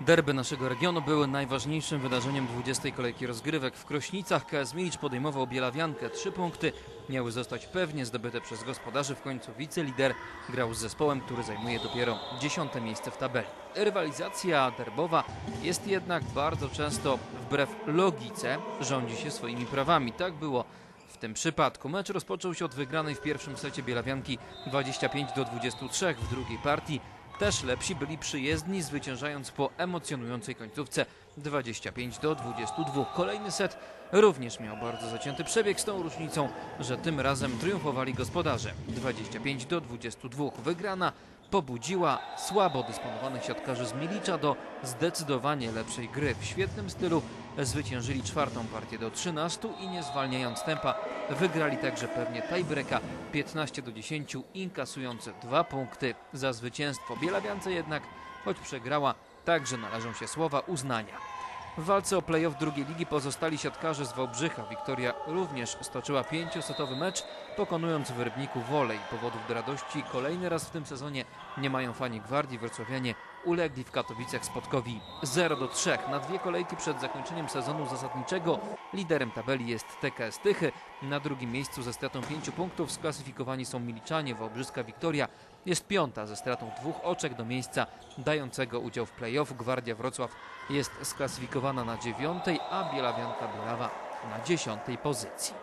Derby naszego regionu były najważniejszym wydarzeniem 20. kolejki rozgrywek. W Krośnicach KS Milicz podejmował Bielawiankę. Trzy punkty miały zostać pewnie zdobyte przez gospodarzy. W końcu wicelider grał z zespołem, który zajmuje dopiero dziesiąte miejsce w tabeli. Rywalizacja derbowa jest jednak bardzo często wbrew logice rządzi się swoimi prawami. Tak było w tym przypadku mecz rozpoczął się od wygranej w pierwszym secie Bielawianki 25 do 23. W drugiej partii też lepsi byli przyjezdni, zwyciężając po emocjonującej końcówce 25 do 22. Kolejny set również miał bardzo zacięty przebieg z tą różnicą, że tym razem triumfowali gospodarze. 25 do 22. Wygrana pobudziła słabo dysponowanych siatkarzy z Milicza do zdecydowanie lepszej gry. W świetnym stylu zwyciężyli czwartą partię do 13 i nie zwalniając tempa wygrali także pewnie tiebreaka 15 do 10 inkasując dwa punkty za zwycięstwo. Bielawiance jednak, choć przegrała, także należą się słowa uznania. W walce o play-off drugiej ligi pozostali siatkarze z Wałbrzycha. Wiktoria również stoczyła pięciosetowy mecz, pokonując w Rybniku wolej. Powodów do radości kolejny raz w tym sezonie nie mają fani Gwardii. Wrocławianie ulegli w Katowicach Spodkowi 0 do 3. Na dwie kolejki przed zakończeniem sezonu zasadniczego liderem tabeli jest TKS Tychy. Na drugim miejscu ze stratą 5 punktów sklasyfikowani są Miliczanie. Wałbrzyska Wiktoria jest piąta ze stratą dwóch oczek do miejsca dającego udział w play-off. Gwardia Wrocław jest sklasyfikowana na dziewiątej, a Bielawianka Bielawa na dziesiątej pozycji.